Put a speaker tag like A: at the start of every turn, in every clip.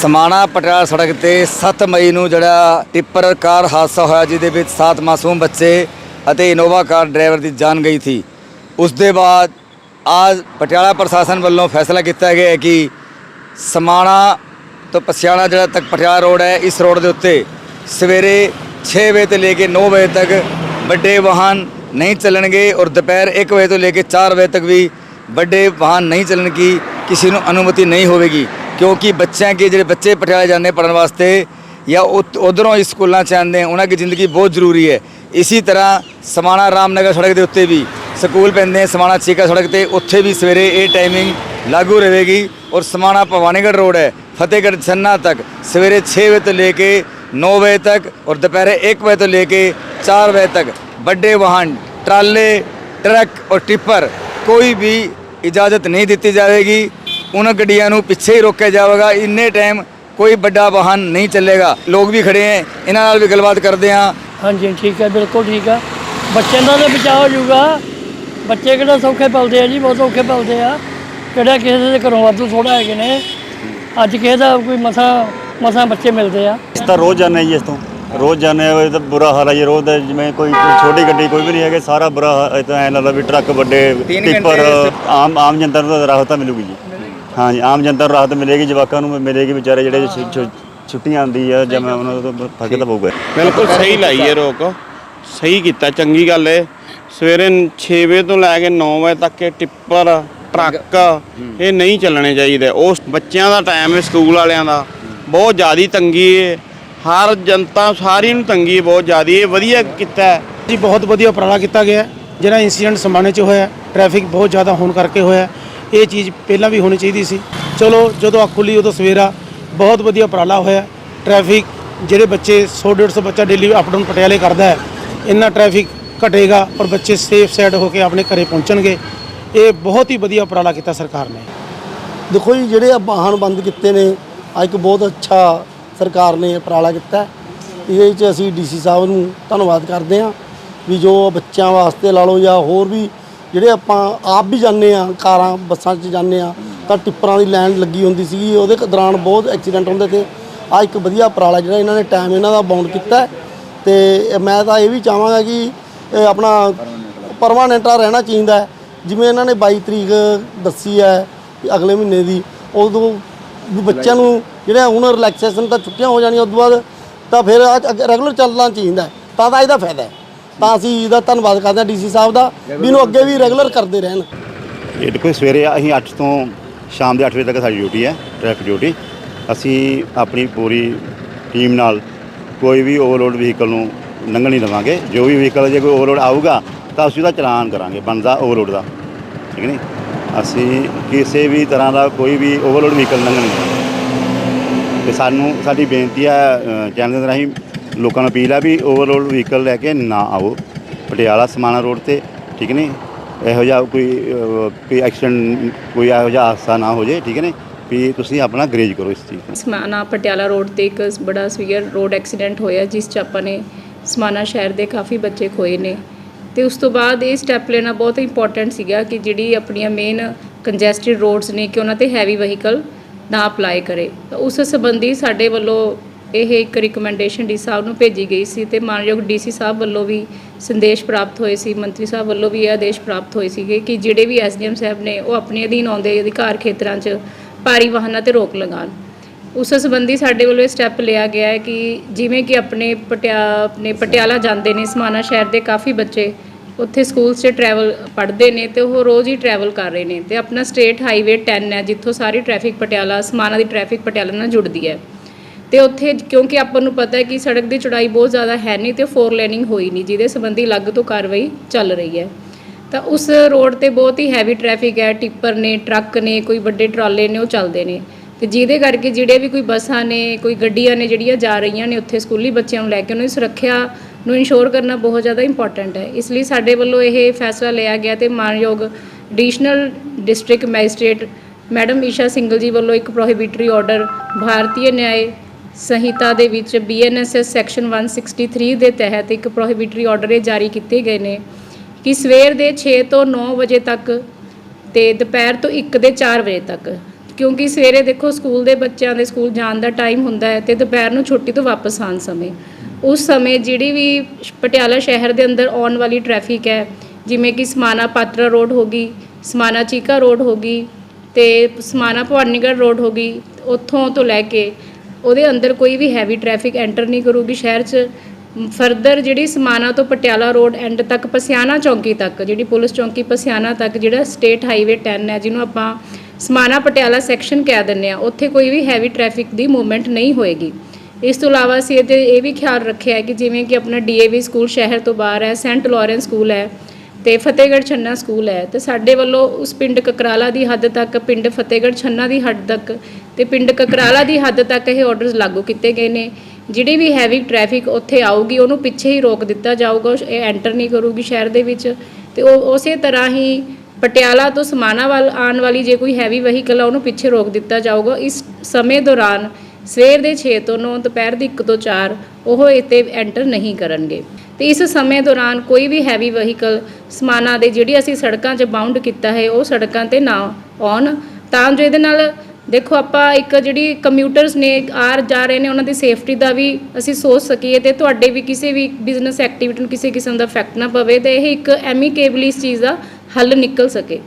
A: ਸਮਾਣਾ ਪਟਿਆਲਾ ਸੜਕ ਤੇ 7 ਮਈ ਨੂੰ ਜਿਹੜਾ ਟਿੱਪਰ ਕਾਰ ਹਾਦਸਾ ਹੋਇਆ, ਜਿਹਦੇ ਵਿੱਚ 7 ਮਾਸੂਮ ਬੱਚੇ ਅਤੇ ਇਨੋਵਾ ਕਾਰ ਡਰਾਈਵਰ ਦੀ ਜਾਨ ਗਈ ਸੀ। ਉਸ ਦੇ ਬਾਅਦ ਅੱਜ ਪਟਿਆਲਾ ਪ੍ਰਸ਼ਾਸਨ ਵੱਲੋਂ ਫੈਸਲਾ ਕੀਤਾ ਗਿਆ ਹੈ ਕਿ ਸਮਾਣਾ ਤੋਂ ਪਸਿਆਣਾ ਜਿਹੜਾ ਤੱਕ ਪਟਿਆਲਾ ਰੋਡ ਹੈ, ਇਸ ਰੋਡ ਦੇ ਉੱਤੇ ਸਵੇਰੇ 6 ਵਜੇ ਤੋਂ ਲੈ ਕੇ 9 ਵਜੇ ਤੱਕ ਵੱਡੇ ਵਾਹਨ ਨਹੀਂ ਚੱਲਣਗੇ ਔਰ ਦੁਪਹਿਰ 1 ਵਜੇ ਤੋਂ ਲੈ ਕੇ 4 ਵਜੇ ਤੱਕ ਵੀ ਵੱਡੇ ਵਾਹਨ ਨਹੀਂ ਚੱਲਣ ਕੀ ਕਿਸੇ ਨੂੰ ਅਨੁਮਤੀ ਨਹੀਂ ਹੋਵੇਗੀ। ਕਿਉਂਕਿ ਬੱਚਿਆਂ ਕੇ ਜਿਹੜੇ ਬੱਚੇ ਪਟਿਆਲੇ ਜਾਂਦੇ ਪੜਨ ਵਾਸਤੇ ਜਾਂ ਉਧਰੋਂ ਸਕੂਲਾਂ ਚ ਆਉਂਦੇ, ਉਹਨਾਂ ਦੀ ਜ਼ਿੰਦਗੀ ਬਹੁਤ ਜ਼ਰੂਰੀ ਹੈ। ਇਸੇ ਤਰ੍ਹਾਂ ਸਮਾਣਾ ਰਾਮਨਗਰ ਸੜਕ ਦੇ ਉੱਤੇ ਵੀ ਸਕੂਲ ਪੈਂਦੇ, ਸਮਾਣਾ ਚੀਕਾ ਸੜਕ ਤੇ ਉੱਥੇ ਵੀ ਸਵੇਰੇ ਇਹ ਟਾਈਮਿੰਗ ਲਾਗੂ ਰਹੇਗੀ ਔਰ ਸਮਾਣਾ ਭਵਾਨੀਗੜ੍ਹ ਰੋਡ ਹੈ, ਫਤਿਹਗੜ੍ਹ ਛੰਨਾ ਤੱਕ, ਸਵੇਰੇ 6 ਵਜੇ ਤੋਂ ਲੈ ਕੇ 9 ਵਜੇ ਤੱਕ ਔਰ ਦੁਪਹਿਰੇ 1 ਵਜੇ ਤੋਂ ਲੈ ਕੇ 4 ਵਜੇ ਤੱਕ ਵੱਡੇ ਵਾਹਨ, ਟਰਾਲੇ, ਟਰੱਕ ਔਰ ਟਿੱਪਰ ਕੋਈ ਵੀ ਇਜਾਜ਼ਤ ਨਹੀਂ ਦਿੱਤੀ ਜਾਵੇਗੀ। ਉਹਨਾਂ ਗੱਡੀਆਂ ਨੂੰ ਪਿੱਛੇ ਹੀ ਰੋਕਿਆ ਜਾਵੇਗਾ। ਇੰਨੇ ਟਾਈਮ ਕੋਈ ਵੱਡਾ ਵਾਹਨ ਨਹੀਂ ਚੱਲੇਗਾ। ਲੋਕ ਵੀ ਖੜੇ ਹੈ। ਇਹਨਾਂ ਨਾਲ ਵੀ ਗੱਲਬਾਤ ਕਰਦੇ ਹਾਂ।
B: ਹਾਂਜੀ ਠੀਕ ਹੈ ਬਿਲਕੁਲ ਠੀਕ ਆ ਬੱਚਿਆਂ ਦਾ ਤਾਂ ਬਚਾਅ ਹੋ ਜਾਊਗਾ। ਬੱਚੇ ਕਿਹੜਾ ਸੌਖੇ ਪਲਦੇ ਆ ਜੀ ਬਹੁਤ ਔਖੇ ਪਲਦੇ ਆ। ਕਿਹੜਾ ਕਿਸੇ ਦੇ ਘਰੋਂ ਵਾਧੂ ਥੋੜਾ ਹੈਗੇ ਨੇ। ਅੱਜ ਕਿਸੇ ਦਾ ਕੋਈ ਮਸਾ ਮਸਾ ਬੱਚੇ ਮਿਲਦੇ ਆ।
C: ਇਸ ਤਾਂ ਰੋਜ਼ ਜਾਂਦੇ ਜੀ ਇਸ ਤੋਂ। ਰੋਜ਼ ਜਾਂਦੇ ਆ ਇਹ ਤਾਂ ਬੁਰਾ ਹਾਲ ਹੈ ਜੀ। ਰੋਜ਼ ਦਾ ਜਿਵੇਂ ਕੋਈ ਛੋਟੀ ਗੱਡੀ ਕੋਈ ਵੀ ਨਹੀਂ ਹੈਗੇ ਸਾਰਾ ਬੁਰਾ ਹਾਲ- ਇਹ ਤਾਂ ਐਂ ਲੱਗਦਾ ਵੀ ਟਰੱਕ ਵੱਡੇ ਟਿੱਪਰ ਆਮ ਆਮ ਜਨਤਾ ਨੂੰ ਤਾਂ ਰਾਹਤ ਤਾਂ ਮਿਲੂਗੀ ਜੀ। ਹਾਂਜੀ ਆਮ ਜਨਤਾ ਨੂੰ ਰਾਹਤ ਮਿਲੇਗੀ ਜਵਾਕਾਂ ਨੂੰ ਮਿਲੇਗੀ ਵਿਚਾਰੇ ਜਿਹੜੇ ਛੁ- ਛੁ- ਛੁੱਟੀਆਂ ਆਉਂਦੀ ਆ ਜਿਵੇਂ ਉਹਨਾਂ ਤੋਂ ਫ਼ਰਕ ਤਾਂ ਪਊਗਾ।
D: ਬਿਲਕੁਲ ਸਹੀ ਲਾਈ ਹੈ ਰੋਕ। ਸਹੀ ਕੀਤਾ ਚੰਗੀ ਗੱਲ ਏ। ਸਵੇਰੇ 6 ਵਜੇ ਤੋਂ ਲੈ ਕੇ 9 ਵਜੇ ਤੱਕ ਇਹ ਟਿੱਪਰ ਟਰੱਕ ਇਹ ਨਹੀਂ ਚੱਲਣੇ ਚਾਹੀਦੇ। ਉਸ ਬੱਚਿਆਂ ਦਾ ਟਾਈਮ ਹੈ ਸਕੂਲ ਵਾਲਿਆਂ ਦਾ। ਬਹੁਤ ਜ਼ਿਆਦੀ ਤੰਗੀ ਏ। ਹਰ ਜਨਤਾ ਸਾਰੀ ਨੂੰ ਤੰਗੀ ਹੈ ਬਹੁਤ ਜ਼ਿਆਦੀ। ਇਹ ਵਧੀਆ ਕੀਤਾ ਹੈ।
E: ਜੀ ਬਹੁਤ ਵਧੀਆ ਉਪਰਾਲਾ ਕੀਤਾ ਗਿਆ ਹੈ। ਜਿਹੜਾ ਇਨਸੀਡੈਂਟ ਸਮਾਣੇ 'ਚ ਹੋਇਆ ਟ੍ਰੈਫਿਕ ਬਹੁਤ ਜ਼ਿਆਦਾ ਹੋਣ ਕਰਕੇ ਹੋਇਆ ਇਹ ਚੀਜ਼ ਪਹਿਲਾਂ ਵੀ ਹੋਣੀ ਚਾਹੀਦੀ ਸੀ। ਚਲੋ, ਜਦੋਂ ਅੱਖ ਖੁੱਲੀ, ਉਦੋਂ ਸਵੇਰਾ। ਬਹੁਤ ਵਧੀਆ ਉਪਰਾਲਾ ਹੋਇਆ। ਟ੍ਰੈਫਿਕ ਜਿਹੜੇ ਬੱਚੇ 100 150 ਬੱਚਾ ਡੇਲੀ ਅਪਡਾਊਨ ਪਟਿਆਲੇ ਕਰਦਾ ਹੈ, ਇੰਨਾ ਟ੍ਰੈਫਿਕ ਘਟੇਗਾ ਔਰ ਬੱਚੇ ਸੇਫ ਸਾਈਡ ਹੋ ਕੇ ਆਪਣੇ ਘਰੇ ਪਹੁੰਚਣਗੇ। ਇਹ ਬਹੁਤ ਹੀ ਵਧੀਆ ਉਪਰਾਲਾ ਕੀਤਾ ਸਰਕਾਰ ਨੇ।
F: ਦੇਖੋ ਜੀ, ਜਿਹੜੇ ਆ ਵਾਹਨ ਬੰਦ ਕੀਤੇ ਨੇ ਆ ਇੱਕ ਬਹੁਤ ਅੱਛਾ ਸਰਕਾਰ ਨੇ ਉਪਰਾਲਾ ਕੀਤਾ ਇਹਦੇ ਵਿੱਚ ਅਸੀਂ ਡੀਸੀ ਸਾਹਿਬ ਨੂੰ ਧੰਨਵਾਦ ਕਰਦੇ ਹਾਂ ਵੀ ਜੋ ਬੱਚਿਆਂ ਵਾਸਤੇ ਲਾ ਲਓ ਜਾਂ ਹੋਰ ਵੀ ਜਿਹੜੇ ਆਪਾਂ ਆਪ ਵੀ ਜਾਂਦੇ ਆ, ਕਾਰਾਂ, ਬੱਸਾਂ 'ਚ ਜਾਂਦੇ ਆ, ਤਾਂ ਟਿੱਪਰਾਂ ਦੀ ਲਾਈਨ ਲੱਗੀ ਹੁੰਦੀ ਸੀਗੀ। ਉਹਦੇ ਦੌਰਾਨ ਬਹੁਤ ਐਕਸੀਡੈਂਟ ਹੁੰਦੇ ਤੇ ਆ ਇੱਕ ਵਧੀਆ ਉਪਰਾਲਾ ਜਿਹੜਾ ਇਹਨਾਂ ਨੇ ਟਾਈਮ ਇਹਨਾਂ ਦਾ ਬਾਉਂਡ ਕੀਤਾ ਹੈ। ਤੇ ਮੈਂ ਤਾਂ ਇਹ ਵੀ ਚਾਹਾਂਗਾ ਕਿ ਆਪਣਾ ਪਰਮਾਨੈਂਟ ਆ ਰਹਿਣਾ ਚਾਹੀਦਾ ਜਿਵੇਂ ਇਹਨਾਂ ਨੇ 22 ਤਰੀਕ ਦੱਸੀ ਹੈ ਅਗਲੇ ਮਹੀਨੇ ਦੀ, ਉਦੋਂ ਵੀ ਬੱਚਿਆਂ ਨੂੰ ਜਿਹੜੇ ਹੁਣ ਰਿਲੈਕਸੇਸ਼ਨ ਤਾਂ ਛੁੱਟੀਆਂ ਹੋ ਜਾਣੀਆਂ, ਉਦੋਂ ਬਾਅਦ ਤਾਂ ਫਿਰ ਰੈਗੂਲਰ ਚੱਲਣਾ ਚਾਹੀਦਾ ਤਾਂ ਤਾਂ ਇਹਦਾ ਫਾਇਦਾ ਹੈ। ਤਾਂ ਅਸੀਂ ਇਹਦਾ ਧੰਨਵਾਦ ਕਰਦੇ ਹਾਂ ਡੀਸੀ ਸਾਹਿਬ ਦਾ ਵੀ ਇਹਨੂੰ ਅੱਗੇ ਵੀ ਰੈਗੂਲਰ ਕਰਦੇ ਰਹਿਣ।
C: ਇਹ ਦੇਖੋ, ਸਵੇਰੇ ਅਸੀਂ 8 ਤੋਂ ਸ਼ਾਮ ਦੇ 8 ਵਜੇ ਤੱਕ ਸਾਡੀ ਡਿਊਟੀ ਹੈ ਟ੍ਰੈਫਿਕ ਡਿਊਟੀ ਅਸੀਂ ਆਪਣੀ ਪੂਰੀ ਟੀਮ ਨਾਲ ਕੋਈ ਵੀ ਓਵਰਲੋਡ ਵਹੀਕਲ ਨੂੰ ਲੰਘਣ ਨਹੀਂ ਦੇਵਾਂਗੇ। ਜੋ ਵੀ ਵਹੀਕਲ ਜੇ ਕੋਈ ਓਵਰਲੋਡ ਆਊਗਾ, ਤਾਂ ਅਸੀਂ ਉਹਦਾ ਚਲਾਨ ਕਰਾਂਗੇ, ਬਣਦਾ ਓਵਰਲੋਡ ਦਾ। ਠੀਕ ਨਹੀਂ? ਅਸੀਂ ਕਿਸੇ ਵੀ ਤਰ੍ਹਾਂ ਦਾ ਕੋਈ ਵੀ ਓਵਰਲੋਡ ਵਹੀਕਲ ਲੰਘਣ ਨਹੀਂ ਦੇਵਾਂਗੇ। ਤੇ ਸਾਨੂੰ, ਸਾਡੀ ਬੇਨਤੀ ਹੈ ਚੈਨਲ ਦੇ ਰਾਹੀਂ ਲੋਕਾਂ ਨੂੰ ਅਪੀਲ ਆ ਵੀ ਓਵਰਲੋਡ ਵਹੀਕਲ ਲੈ ਕੇ ਨਾ ਆਓ। ਪਟਿਆਲਾ ਸਮਾਣਾ ਰੋਡ ਤੇ ਠੀਕ ਨਹੀਂ? ਇਹੋ ਜਿਹਾ ਕੋਈ ਅਹ, ਕੋਈ ਐਕਸੀਡੈਂਟ ਕੋਈ ਇਹੋ ਜਿਹਾ ਹਾਦਸਾ ਨਾ ਹੋ ਜੇ ਠੀਕ ਨੇ ਵੀ ਤੁਸੀਂ ਆਪਣਾ ਗਰੇਜ ਕਰੋ ਇਸ ਚੀਜ਼ ਨੂੰ
G: ਸਮਾਣਾ ਪਟਿਆਲਾ ਰੋਡ ਤੇ ਇੱਕ ਬੜਾ ਸੀਵੀਅਰ ਰੋਡ ਐਕਸੀਡੈਂਟ ਹੋਇਆ ਜਿਸ 'ਚ ਆਪਾਂ ਨੇ ਸਮਾਨਾ ਸ਼ਹਿਰ ਦੇ ਕਾਫੀ ਬੱਚੇ ਖੋਏ ਨੇ। ਤੇ ਉਸ ਤੋਂ ਬਾਅਦ ਇਹ ਸਟੈਪ ਲੈਣਾ ਬਹੁਤ ਇੰਪੋਰਟੈਂਟ ਸੀਗਾ ਕਿ ਜਿਹੜੀ ਆਪਣੀਆਂ ਮੇਨ ਕੰਜੈਸਟਡ ਰੋਡਸ ਨੇ ਕਿ ਉਹਨਾਂ ਤੇ ਹੈਵੀ ਵਹੀਕਲ ਨਾ ਅਪਲਾਈ ਕਰੇ। ਤਾਂ ਉਸ ਸੰਬੰਧੀ ਸਾਡੇ ਵੱਲੋਂ ਇਹ ਇੱਕ ਰਿਕਮੈਂਡੇਸ਼ਨ ਡੀ ਸਾਹਿਬ ਨੂੰ ਭੇਜੀ ਗਈ ਸੀ ਤੇ ਮਾਨਯੋਗ ਡੀਸੀ ਸਾਹਿਬ ਵੱਲੋਂ ਵੀ ਸੰਦੇਸ਼ ਪ੍ਰਾਪਤ ਹੋਏ ਸੀ, ਮੰਤਰੀ ਸਾਹਿਬ ਵੱਲੋਂ ਵੀ ਇਹ ਆਦੇਸ਼ ਪ੍ਰਾਪਤ ਹੋਏ ਸੀਗੇ ਕਿ ਜਿਹੜੇ ਵੀ ਐਸਡੀਐਮ ਸਾਹਿਬ ਨੇ ਉਹ ਆਪਣੇ ਅਧੀਨ ਆਉਂਦੇ ਅਧਿਕਾਰ ਖੇਤਰਾਂ 'ਚ ਭਾਰੀ ਵਾਹਨਾਂ ਤੇ ਰੋਕ ਲਗਾਉਣ। ਉਸ ਸੰਬੰਧੀ ਸਾਡੇ ਵੱਲੋਂ ਇਹ ਸਟੈਪ ਲਿਆ ਗਿਆ ਹੈ ਕਿ ਜਿਵੇਂ ਕਿ ਆਪਣੇ ਪਟਿਆ, ਆਪਣੇ ਪਟਿਆਲਾ ਜਾਂਦੇ ਨੇ, ਸਮਾਣਾ ਸ਼ਹਿਰ ਦੇ ਕਾਫੀ ਬੱਚੇ ਉੱਥੇ ਸਕੂਲਸ 'ਚ ਟਰੈਵਲ ਪੜ੍ਹਦੇ ਨੇ ਤੇ ਉਹ ਰੋਜ਼ ਹੀ ਟਰੈਵਲ ਕਰ ਰਹੇ ਨੇ ਤੇ ਆਪਣਾ ਸਟੇਟ ਹਾਈਵੇ 10 ਹੈ, ਜਿੱਥੋਂ ਸਾਰੀ ਟ੍ਰੈਫਿਕ ਪਟਿਆਲਾ ਸਮਾਨਾ ਦੀ ਟ੍ਰੈਫਿਕ ਪਟਿਆਲਾ ਨਾਲ ਜੁੜਦੀ ਹੈ। ਤੇ ਉੱਥੇ ਕਿਉਂਕਿ ਆਪਾਂ ਨੂੰ ਪਤਾ ਹੈ ਕਿ ਸੜਕ ਦੀ ਚੌੜਾਈ ਬਹੁਤ ਜ਼ਿਆਦਾ ਹੈ ਨਹੀਂ ਤੇ ਫੋਰ ਲੇਨਿੰਗ ਹੋਈ ਨਹੀਂ, ਜਿਹਦੇ ਸੰਬੰਧੀ ਅਲੱਗ ਤੋਂ ਕਾਰਵਾਈ ਚੱਲ ਰਹੀ ਹੈ। ਤਾਂ ਉਸ ਰੋਡ ਤੇ ਬਹੁਤ ਹੀ ਹੈਵੀ ਟ੍ਰੈਫਿਕ ਹੈ ਟਿੱਪਰ ਨੇ ਟਰੱਕ ਨੇ, ਕੋਈ ਵੱਡੇ ਟਰਾਲੇ ਨੇ, ਉਹ ਚੱਲਦੇ ਨੇ। ਤੇ ਜਿਹਦੇ ਕਰਕੇ ਜਿਹੜੇ ਵੀ ਕੋਈ ਬੱਸਾਂ ਨੇ, ਕੋਈ ਗੱਡੀਆਂ ਨੇ ਜਿਹੜੀਆਂ ਜਾ ਰਹੀਆਂ ਨੇ ਉੱਥੇ ਸਕੂਲੀ ਬੱਚਿਆਂ ਨੂੰ ਲੈ ਕੇ, ਉਹਨਾਂ ਦੀ ਸੁਰੱਖਿਆ ਨੂੰ ਇਨਸ਼ੋਰ ਕਰਨਾ ਬਹੁਤ ਜ਼ਿਆਦਾ ਇੰਪੋਰਟੈਂਟ ਹੈ। ਇਸ ਲਈ ਸਾਡੇ ਵੱਲੋਂ ਇਹ ਫੈਸਲਾ ਲਿਆ ਗਿਆ ਤੇ ਮਾਨਯੋਗ additional district magistrate madam Isha Singla ji ਵੱਲੋਂ ਇੱਕ ਪ੍ਰੋਹਿਬਿਟਰੀ ਆਰਡਰ ਭਾਰਤੀ ਨਿਆਏ ਸੰਹਿਤਾ ਦੇ ਵਿੱਚ ਬੀਐਨਐਸਐਸ ਸੈਕਸ਼ਨ 163 ਦੇ ਤਹਿਤ ਇੱਕ ਪ੍ਰੋਹਿਬਿਟਰੀ ਆਰਡਰ ਇਹ ਜਾਰੀ ਕੀਤੇ ਗਏ ਨੇ ਕਿ ਸਵੇਰ ਦੇ 6 ਤੋਂ 9 ਵਜੇ ਤੱਕ ਤੇ ਦੁਪਹਿਰ ਤੋਂ 1 ਦੇ 4 ਵਜੇ ਤੱਕ। ਕਿਉਂਕਿ ਸਵੇਰੇ ਦੇਖੋ ਸਕੂਲ ਦੇ ਬੱਚਿਆਂ ਦੇ ਸਕੂਲ ਜਾਣ ਦਾ ਟਾਈਮ ਹੁੰਦਾ ਹੈ ਤੇ ਦੁਪਹਿਰ ਨੂੰ ਛੁੱਟੀ ਤੋਂ ਵਾਪਸ ਆਉਣ ਸਮੇਂ। ਉਸ ਸਮੇਂ ਜਿਹੜੀ ਵੀ ਪਟਿਆਲਾ ਸ਼ਹਿਰ ਦੇ ਅੰਦਰ ਆਉਣ ਵਾਲੀ ਟ੍ਰੈਫਿਕ ਹੈ, ਜਿਵੇਂ ਕਿ ਸਮਾਨਾ ਪਾਤਰਾ ਰੋਡ ਹੋ ਗਈ, ਸਮਾਣਾ ਚੀਕਾ ਰੋਡ ਹੋ ਗਈ ਤੇ ਸਮਾਨਾ ਭਵਾਨੀਗੜ੍ਹ ਰੋਡ ਹੋ ਗਈ, ਉੱਥੋਂ ਤੋਂ ਲੈ ਕੇ ਉਹਦੇ ਅੰਦਰ ਕੋਈ ਵੀ ਹੈਵੀ ਟ੍ਰੈਫਿਕ ਐਂਟਰ ਨਹੀਂ ਕਰੂਗੀ। ਸ਼ਹਿਰ 'ਚ ਫਰਦਰ ਜਿਹੜੀ ਸਮਾਨਾ ਤੋਂ ਪਟਿਆਲਾ ਰੋਡ ਐਂਡ ਤੱਕ, ਪਸਿਆਣਾ ਚੌਂਕੀ ਤੱਕ, ਜਿਹੜੀ ਪੁਲਿਸ ਚੌਂਕੀ ਪਸਿਆਣਾ ਤੱਕ, ਜਿਹੜਾ ਸਟੇਟ ਹਾਈਵੇ 10 ਹੈ, ਜਿਹਨੂੰ ਆਪਾਂ ਸਮਾਨਾ ਪਟਿਆਲਾ ਸੈਕਸ਼ਨ ਕਹਿ ਦਿੰਦੇ ਆ ਉੱਥੇ ਕੋਈ ਵੀ ਹੈਵੀ ਟ੍ਰੈਫਿਕ ਦੀ ਮੂਵਮੈਂਟ ਨਹੀਂ ਹੋਏਗੀ। ਇਸ ਤੋਂ ਇਲਾਵਾ ਅਸੀਂ ਇਹਦੇ ਇਹ ਵੀ ਖਿਆਲ ਰੱਖਿਆ ਹੈ ਕਿ ਜਿਵੇਂ ਕਿ ਆਪਣਾ ਡੀਏਵੀ ਸਕੂਲ ਸ਼ਹਿਰ ਤੋਂ ਬਾਹਰ ਹੈ ਸੈਂਟ ਲਾਰੈਂਸ ਸਕੂਲ ਹੈ ਤੇ ਫਤਿਹਗੜ੍ਹ ਛੰਨਾ ਸਕੂਲ ਹੈ ਤੇ ਸਾਡੇ ਵੱਲੋਂ ਉਸ ਪਿੰਡ ਕਕਰਾਲਾ ਦੀ ਹੱਦ ਤੱਕ, ਪਿੰਡ ਫਤਿਹਗੜ੍ਹ ਛੰਨਾ ਦੀ ਹੱਦ ਤੱਕ ਤੇ ਪਿੰਡ ਕਕਰਾਲਾ ਦੀ ਹੱਦ ਤੱਕ ਇਹ ਆਰਡਰਸ ਲਾਗੂ ਕੀਤੇ ਗਏ ਨੇ। ਜਿਹੜੀ ਵੀ ਹੈਵੀ ਟ੍ਰੈਫਿਕ ਉੱਥੇ ਆਊਗੀ, ਉਹਨੂੰ ਪਿੱਛੇ ਹੀ ਰੋਕ ਦਿੱਤਾ ਜਾਊਗਾ ਇਹ ਐਂਟਰ ਨਹੀਂ ਕਰੂਗੀ ਸ਼ਹਿਰ ਦੇ ਵਿੱਚ। ਤੇ ਉਹ ਉਸੇ ਤਰ੍ਹਾਂ ਹੀ ਪਟਿਆਲਾ ਤੋਂ ਸਮਾਣਾ ਵੱਲ ਆਉਣ ਵਾਲੀ ਜੇ ਕੋਈ ਹੈਵੀ ਵਹੀਕਲ ਆ, ਉਹਨੂੰ ਪਿੱਛੇ ਰੋਕ ਦਿੱਤਾ ਜਾਊਗਾ। ਇਸ ਸਮੇਂ ਦੌਰਾਨ ਸਵੇਰ ਦੇ 6 ਤੋਂ 9 ਦੁਪਹਿਰ ਦੀ 1 ਤੋਂ 4 ਉਹ ਇੱਥੇ ਐਂਟਰ ਨਹੀਂ ਕਰਨਗੇ। ਤੇ ਇਸ ਸਮੇਂ ਦੌਰਾਨ ਕੋਈ ਵੀ ਹੈਵੀ ਵਹੀਕਲ ਸਮਾਨਾਂ ਦੇ ਜਿਹੜੀ ਅਸੀਂ ਸੜਕਾਂ 'ਚ ਬਾਉਂਡ ਕੀਤਾ ਹੈ, ਉਹ ਸੜਕਾਂ ਤੇ ਨਾ ਆਉਣ। ਤਾਂ ਜੋ ਇਹਦੇ ਨਾਲ ਦੇਖੋ ਆਪਾਂ ਇੱਕ ਜਿਹੜੀ ਕਮਿਊਟਰਸ ਨੇ, ਆਰ ਜਾ ਰਹੇ ਨੇ, ਉਹਨਾਂ ਦੀ ਸੇਫਟੀ ਦਾ ਵੀ ਅਸੀਂ ਸੋਚ ਸਕੀਏ ਤੇ ਤੁਹਾਡੇ ਵੀ ਕਿਸੇ ਵੀ ਬਿਜ਼ਨਸ ਐਕਟੀਵਿਟੀ ਨੂੰ ਕਿਸੇ ਕਿਸਮ ਦਾ ਇਫੈਕਟ ਨਾ ਪਵੇ ਤੇ ਇਹ ਇੱਕ ਐਮੀਕੇਬਲੀ ਇਸ ਚੀਜ਼ ਦਾ ਹੱਲ ਨਿਕਲ ਸਕੇ।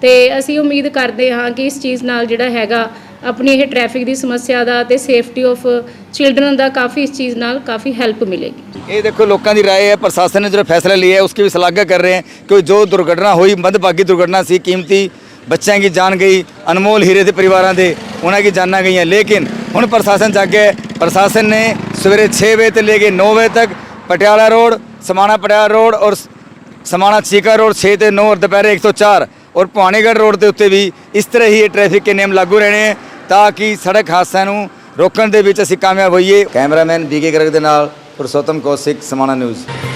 G: ਤੇ ਅਸੀਂ ਉਮੀਦ ਕਰਦੇ ਹਾਂ ਕਿ ਇਸ ਚੀਜ਼ ਨਾਲ ਜਿਹੜਾ ਹੈਗਾ ਆਪਣੀ ਇਹ ਟ੍ਰੈਫਿਕ ਦੀ ਸਮੱਸਿਆ ਦਾ ਤੇ ਸੇਫਟੀ ਆਫ ਚਿਲਡਰਨ ਦਾ ਕਾਫੀ ਇਸ ਚੀਜ਼ ਨਾਲ ਕਾਫੀ ਹੈਲਪ ਮਿਲੇਗੀ
A: ਇਹ ਦੇਖੋ ਲੋਕਾਂ ਦੀ رائے ਹੈ ਪ੍ਰਸ਼ਾਸਨ ਨੇ ਜਿਹੜਾ ਫੈਸਲਾ ਲਿਆ ਹੈ उसकी भी सलाह कर रहे हैं कि जो दुर्घटना हुई ਮੰਦਭਾਗੀ ਦੁਰਘਟਨਾ ਸੀ ਕੀਮਤੀ ਬੱਚਿਆਂ ਦੀ ਜਾਨ ਗਈ ਅਨਮੋਲ ਹੀਰੇ ਦੇ ਪਰਿਵਾਰਾਂ ਦੇ ਉਹਨਾਂ ਦੀ ਜਾਨਾਂ ਗਈਆਂ ਲੇਕਿਨ ਹੁਣ ਪ੍ਰਸ਼ਾਸਨ ਜਾਗੇ ਪ੍ਰਸ਼ਾਸਨ ਨੇ ਸਵੇਰੇ 6 ਵਜੇ ਤੋਂ ਲੈ ਕੇ 9 ਵਜੇ ਤੱਕ ਪਟਿਆਲਾ ਰੋਡ ਸਮਾਣਾ ਪਟਿਆਲਾ ਰੋਡ ਔਰ ਸਮਾਣਾ ਚੀਕਾ ਰੋਡ 6 ਤੇ 9 ਔਰ ਦੁਪਹਿਰੇ 104 ਔਰ ਭਵਾਨੀਗੜ੍ਹ ਰੋਡ ਦੇ ਉੱਤੇ ਵੀ ਇਸ ਤਰ੍ਹਾਂ ਹੀ ਇਹ ਟ੍ਰੈਫਿਕ ਦੇ ਨਿਯਮ ਲਾਗੂ ਰਹਿਣੇ ਹੈ ਤਾਂ ਕਿ ਸੜਕ ਹਾਦਸਿਆਂ ਨੂੰ ਰੋਕਣ ਦੇ ਵਿੱਚ ਅਸੀਂ ਕਾਮਯਾਬ ਹੋਈਏ। ਕੈਮਰਾਮੈਨ ਬੀਕੇ ਗਰਗ ਦੇ ਨਾਲ ਪੁਰਸ਼ੋਤਮ ਕੌਸ਼ਿਕ, ਸਮਾਣਾ ਨਿਊਜ਼।